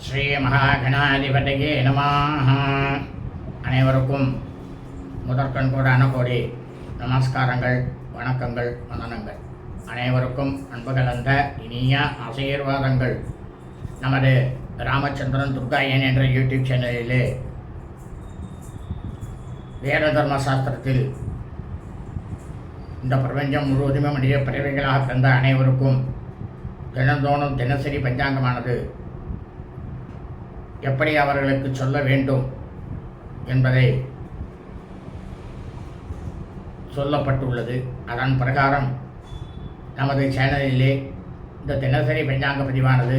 ஸ்ரீ மகாகணாதிபதியே நமாக அனைவருக்கும் முதற்கண் கூடான கோடி நமஸ்காரங்கள் வணக்கங்கள் வந்தனங்கள். அனைவருக்கும் அன்பு கலந்த இனிய ஆசீர்வாதங்கள். நமது ராமச்சந்திரன் துர்காயன் என்ற யூடியூப் சேனலிலே வேத தர்ம சாஸ்திரத்தில் இந்த பிரபஞ்சம் முழுவதுமே மனித பிறவைகளாக பிறந்த அனைவருக்கும் தினந்தோறும் தினசரி பஞ்சாங்கமானது எப்படி அவர்களுக்கு சொல்ல வேண்டும் என்பதை சொல்லப்பட்டுள்ளது. அதன் பிரகாரம் நமது சேனலிலே இந்த தினசரி பஞ்சாங்க பதிவானது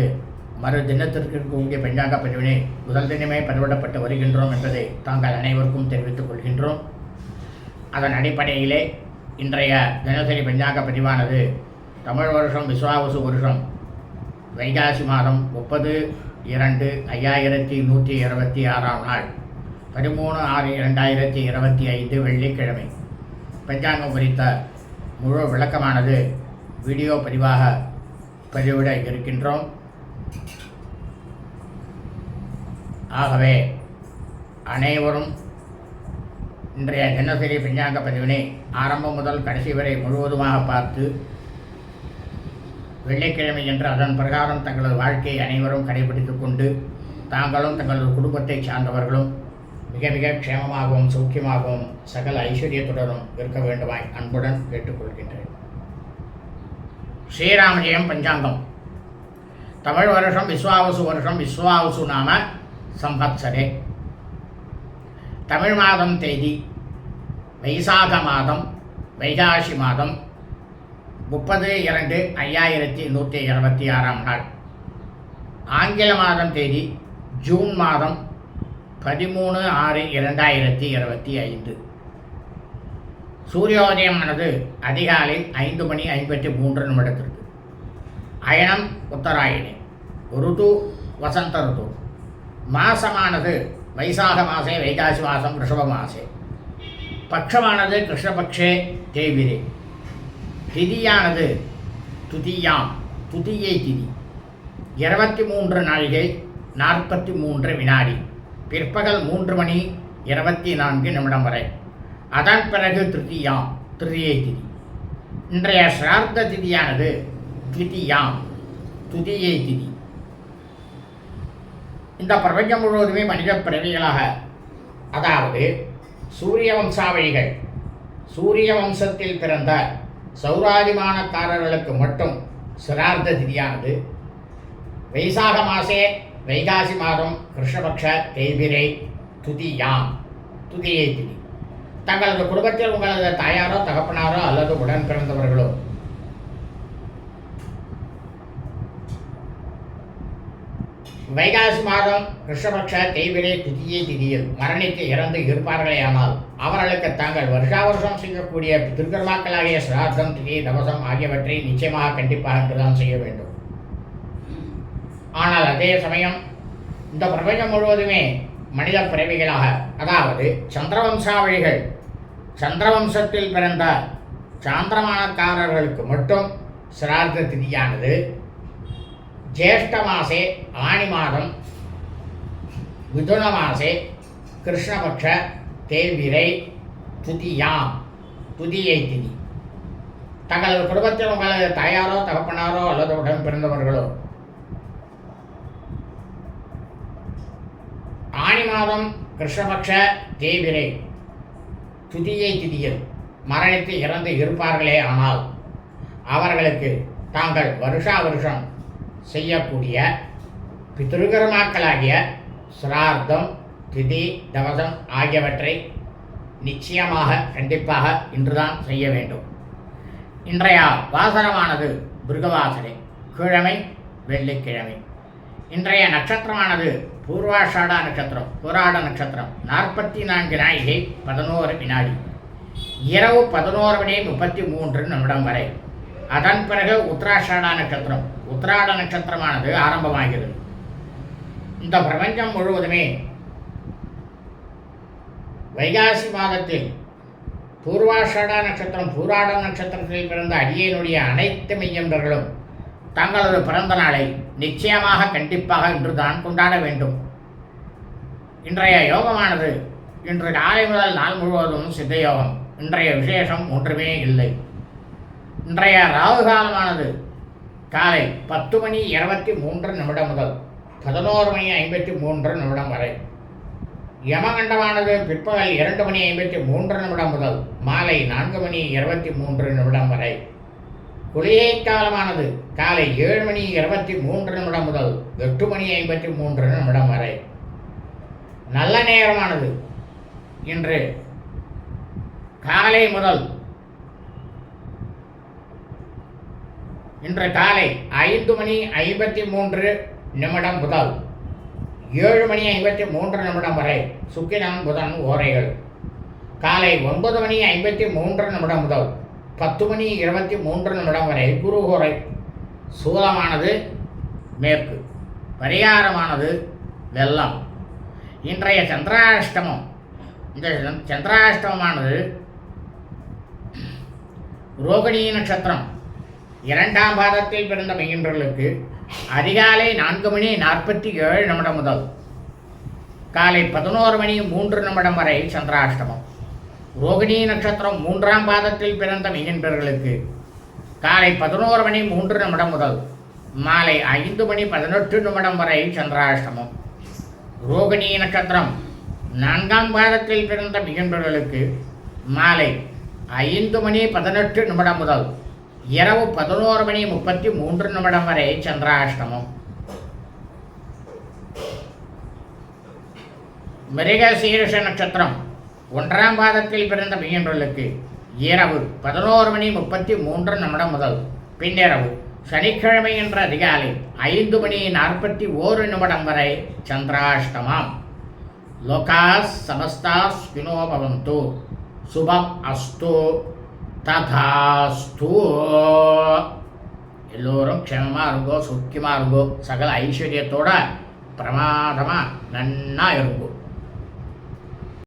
மறு தினத்திற்கு இருக்கக்கூடிய பஞ்சாங்க பதிவினை முதல் தினமே பதிவிடப்பட்டு வருகின்றோம் என்பதை தாங்கள் அனைவருக்கும் தெரிவித்துக் கொள்கின்றோம். அதன் அடிப்படையிலே இன்றைய தினசரி பஞ்சாங்க பதிவானது தமிழ் வருஷம் விஸ்வாவசு வருஷம் வைகாசி மாதம் முப்பது இரண்டு ஐயாயிரத்தி நூற்றி இருபத்தி ஆறாம் நாள். பதிமூணு ஆறு இரண்டாயிரத்தி இருபத்தி ஐந்து வெள்ளிக்கிழமை. பஞ்சாங்கம் குறித்த முழு விளக்கமானது வீடியோ பதிவாக பதிவிட இருக்கின்றோம். ஆகவே அனைவரும் இன்றைய தினசரி பஞ்சாங்க பதிவினை ஆரம்பம் முதல் கடைசி வரை முழுவதுமாக பார்த்து வெள்ளிக்கிழமை என்று அதன் பிரகாரம் தங்களது வாழ்க்கையை அனைவரும் கடைபிடித்து கொண்டு தாங்களும் தங்களது குடும்பத்தை சார்ந்தவர்களும் மிக மிக க்ஷேமமாகவும் சௌக்கியமாகவும் சகல ஐஸ்வர்யத்துடனும் இருக்க வேண்டுமாய் அன்புடன் கேட்டுக்கொள்கின்றேன். ஸ்ரீராமஜெயம் பஞ்சாங்கம். தமிழ் வருஷம் விஸ்வாவசு வருஷம் விஸ்வாவசு நாம சம்பத்சரே தமிழ் மாதம் தேதி வைசாக மாதம் வைகாசி மாதம் முப்பது இரண்டு ஐயாயிரத்தி நூற்றி இருபத்தி ஆறாம் நாள். ஆங்கில மாதம் தேதி ஜூன் மாதம் பதிமூணு ஆறு இரண்டாயிரத்தி இருபத்தி ஐந்து. சூரியோதயமானது அதிகாலை ஐந்து மணி ஐம்பத்தி மூன்று நிமிடத்திற்கு. அயனம் உத்தராயணி ருது வசந்த ருது. மாசமானது வைசாக மாசே வைகாசி மாதம் ரிஷப மாசே. பட்சமானது கிருஷ்ணபக்ஷே தேவிரே திதியானது துதியாம். துதியை திதி. இருபத்தி மூன்று நாழிகை நாற்பத்தி மூன்று வினாடி. பிற்பகல் மூன்று மணி இருபத்தி நான்கு நிமிடம் வரை. அதன் பிறகு திருத்தியாம் திருதியை திதி. இன்றைய சிரார்த்த திதியானது த்விதியாம் துதியை திதி. இந்த பிரபஞ்சம் முழுவதுமே மனித பிறவிகளாக அதாவது சூரிய வம்சாவழிகள் சூரிய வம்சத்தில் பிறந்த சௌராதிமானக்காரர்களுக்கு மட்டும் சிரார்த்த திதியானது. வைசாக மாசே வைகாசி மாதம் கிருஷ்ணபக்ஷ தேய்பிரை துதியாம். துதியை திதி. தங்களது குடும்பத்தில் உங்களது தாயாரோ தகப்பனாரோ அல்லது உடன் பிறந்தவர்களோ வைகாசி மாதம் கிருஷ்ணபக்ஷ தேய்பிரை திதியே திதியில் மரணித்து இறந்து இருப்பார்களேயானால் அவர்களுக்கு தாங்கள் வருஷா வருஷம் செய்யக்கூடிய திருக்கர்மாக்களாகிய சிரார்த்தம் திதி தவசம் ஆகியவற்றை நிச்சயமாக கண்டிப்பாக என்றுதான் செய்ய வேண்டும். ஆனால் அதே சமயம் இந்த பிரபஞ்சம் முழுவதுமே மனித பிறவிகளாக அதாவது சந்திரவம்சாவழிகள் சந்திரவம்சத்தில் பிறந்த சாந்திரமானக்காரர்களுக்கு மட்டும் சிரார்த்த திதியானது. ஜேஷ்ட மாசே ஆணி மாதம் மிதுன மாசே கிருஷ்ணபக்ஷ தேவிரை துதியாம் துதியை திதி. தங்களது குடும்பத்தில் உங்களது தாயாரோ தகப்பனாரோ அல்லது உடன் பிறந்தவர்களோ ஆணி மாதம் கிருஷ்ணபக்ஷ தேவிரை துதியை திதியில் மரணித்து இறந்து இருப்பார்களே ஆனால் அவர்களுக்கு தாங்கள் வருஷா வருஷம் செய்யக்கூடிய பித்ருகர்மாக்களாகிய சிரார்த்தம் திதி தவசம் ஆகியவற்றை நிச்சயமாக கண்டிப்பாக இன்றுதான் செய்ய வேண்டும். இன்றைய வாசனமானது பிருகவாசனை கிழமை வெள்ளிக்கிழமை. இன்றைய நட்சத்திரமானது பூர்வாஷாடா நட்சத்திரம் போராட நட்சத்திரம் நாற்பத்தி நான்கு நாழிகை பதினோரு வினாடி. இரவு பதினோரு மணி முப்பத்தி மூன்று நிமிடம் வரை. அதன் பிறகு உத்தராஷாடா நட்சத்திரம் உத்தராட நட்சத்திரமானது ஆரம்பமாகிறது. இந்த பிரபஞ்சம் முழுவதுமே வைகாசி மாதத்தில் பூர்வாஷடா நட்சத்திரம் பூராட நட்சத்திரத்தில் பிறந்த அடியனுடைய அனைத்து மெய்யன்பர்களும் தங்களது பிறந்த நாளை நிச்சயமாக கண்டிப்பாக இன்று தான் கொண்டாட வேண்டும். இன்றைய யோகமானது இன்று காலை முதல் நாள் முழுவதும் சித்த யோகம் இன்றைய விசேஷம் ஒன்றுமே இல்லை. இன்றைய ராகு காலமானது காலை பத்து மணி இருபத்தி மூன்று நிமிடம் முதல் பதினோரு மணி ஐம்பத்தி மூன்று நிமிடம் வரை. யமகண்டமானது பிற்பகல் இரண்டு மணி ஐம்பத்தி மூன்று நிமிடம் முதல் மாலை நான்கு மணி இருபத்தி மூன்று நிமிடம் வரை. குளிகை காலமானது காலை ஏழு மணி இருபத்தி மூன்று நிமிடம் முதல் எட்டு மணி ஐம்பத்தி மூன்று நிமிடம் வரை. நல்ல நேரமானது. இன்று காலை முதல் இன்று காலை ஐந்து மணி ஐம்பத்தி மூன்று நிமிடம் முதல் ஏழு மணி ஐம்பத்தி மூன்று நிமிடம் வரை சுக்கிரன் புதன் ஓரைகள். காலை ஒன்பது மணி ஐம்பத்தி மூன்று நிமிடம் முதல் பத்து மணி இருபத்தி மூன்று நிமிடம் வரை குரு ஓரை சூலமானது மேற்கு பரிகாரமானது வெள்ளம். இன்றைய சந்திராஷ்டமம் இந்த சந்திராஷ்டமமானது ரோகிணி நட்சத்திரம். இரண்டாம் பாதத்தில் பிறந்த மையன்றர்களுக்கு அதிகாலை நான்கு மணி நாற்பத்தி ஏழு நிமிடம் முதல் காலை பதினோரு மணி மூன்று நிமிடம் வரை சந்திராஷ்டமம். ரோகிணி நட்சத்திரம் மூன்றாம் பாதத்தில் பிறந்த மையன்பர்களுக்கு காலை பதினோரு மணி மூன்று நிமிடம் முதல் மாலை ஐந்து மணி பதினெட்டு நிமிடம் வரை சந்திராஷ்டமம். ரோகிணி நட்சத்திரம் நான்காம் பாதத்தில் பிறந்த மிகின்றவர்களுக்கு மாலை ஐந்து மணி பதினெட்டு நிமிடம் முதல் இரவு பதினோரு மணி முப்பத்தி மூன்று நிமிடம் வரை சந்திராஷ்டமம். மிருகசீரிஷ நட்சத்திரம் ஒன்றாம் பாதத்தில் பிறந்த மிகன்பர்களுக்கு இரவு பதினோரு மணி முப்பத்தி மூன்று நிமிடம் முதல் பின்னிரவு சனிக்கிழமை என்ற அதிகாலை ஐந்து மணி நாற்பத்தி ஓரு நிமிடம் வரை சந்திராஷ்டமம். லோகாஸ் சமஸ்தாஸ் வினோபவந்து சுபம் அஸ்து. ததாஸ்து எல்லோரும் க்ஷமமாக இருங்கோ சுக்கியமாக இருங்கோ சகல ஐஸ்வர்யத்தோட பிரமாதமாக நன்னா இருங்கோ